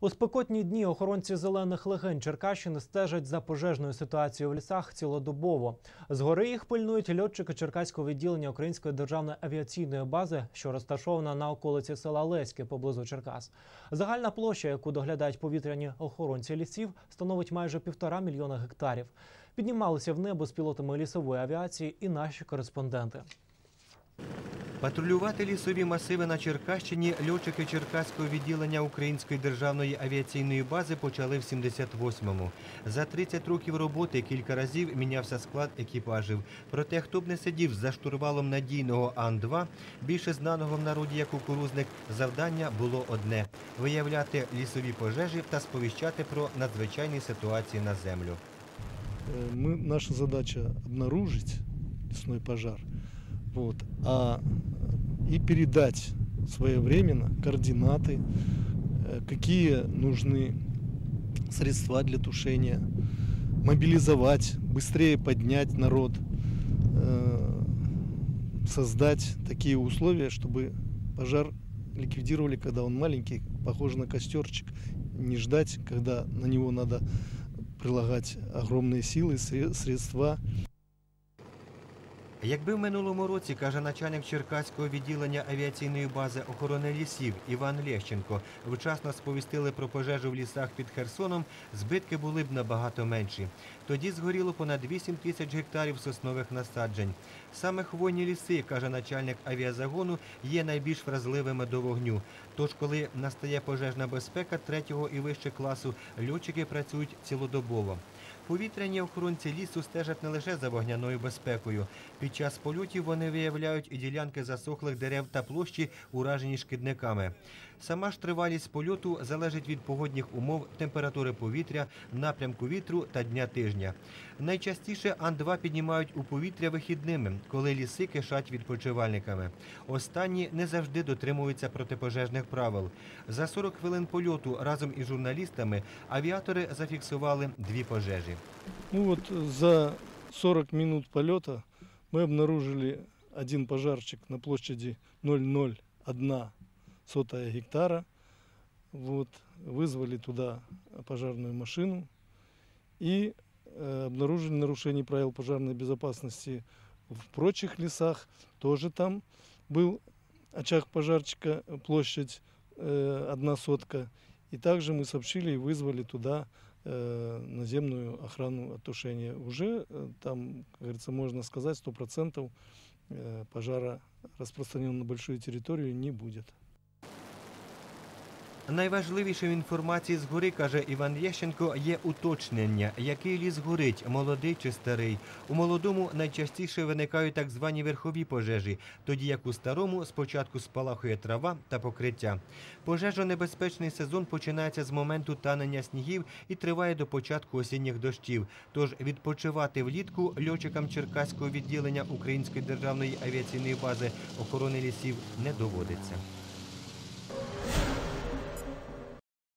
У спекотні дні охоронці зелених легень Черкащини стежать за пожежною ситуацією в лісах цілодобово. Згори їх пильнують льотчики Черкаського відділення Української державної авіаційної бази, що розташована на околиці села Леське поблизу Черкас. Загальна площа, яку доглядають повітряні охоронці лісів, становить майже півтора мільйона гектарів. Піднімалися в небо з пілотами лісової авіації і наші кореспонденти. Патрулювати лісові масиви на Черкащині льотчики Черкаського відділення Української державної авіаційної бази почали в 78-му. За 30 років роботи кілька разів мінявся склад екіпажів. Проте, хто б не сидів за штурвалом надійного Ан-2, більше знаного в народі як кукурузник, завдання було одне – виявляти лісові пожежі та сповіщати про надзвичайні ситуації на землю. Э, мы, наша задача обнаружить лесной пожар вот, а, и передать своевременно координаты, э, какие нужны средства для тушения, мобилизовать, быстрее поднять народ, э, создать такие условия, чтобы пожар ликвидировали, когда он маленький, похож на костерчик, не ждать, когда на него надо прилагать огромные силы, сре- средства. Якби в минулому році, каже начальник Черкаського відділення авіаційної бази охорони лісів Іван Лещенко, вчасно сповістили про пожежу в лісах під Херсоном, збитки були б набагато менші. Тоді згоріло понад 8 тисяч гектарів соснових насаджень. Саме хвойні ліси, каже начальник авіазагону, є найбільш вразливими до вогню. Тож, коли настає пожежна безпека третього і вище класу, льотчики працюють цілодобово. Повітряні охоронці лісу стежать не лише за вогняною безпекою. Під час польотів вони виявляють і ділянки засохлих дерев та площі, уражені шкідниками. Сама ж тривалість польоту залежить від погодних умов, температури повітря, напрямку вітру та дня тижня. Найчастіше Ан-2 піднімають у повітря вихідними, коли ліси кишать відпочивальниками. Останні не завжди дотримуються протипожежних правил. За 40 хвилин польоту разом із журналістами авіатори зафіксували дві пожежі. Ну вот за 40 минут полета мы обнаружили один пожарчик на площади 0,01 сотая гектара. Вот, вызвали туда пожарную машину и э, обнаружили нарушение правил пожарной безопасности в прочих лесах. Тоже там был очаг пожарчика, площадь э, одна сотка. И также мы сообщили и вызвали туда э, наземную охрану от тушения. Уже э, там, как говорится, можно сказать, 100% э, пожара распространен на большую территорию не будет. Найважливішою інформацією згори, каже Іван Єщенко, є уточнення, який ліс горить, молодий чи старий. У молодому найчастіше виникають так звані верхові пожежі, тоді як у старому спочатку спалахує трава та покриття. Пожежонебезпечний сезон починається з моменту танення снігів і триває до початку осінніх дощів. Тож відпочивати влітку льотчикам Черкаського відділення Української державної авіаційної бази охорони лісів не доводиться.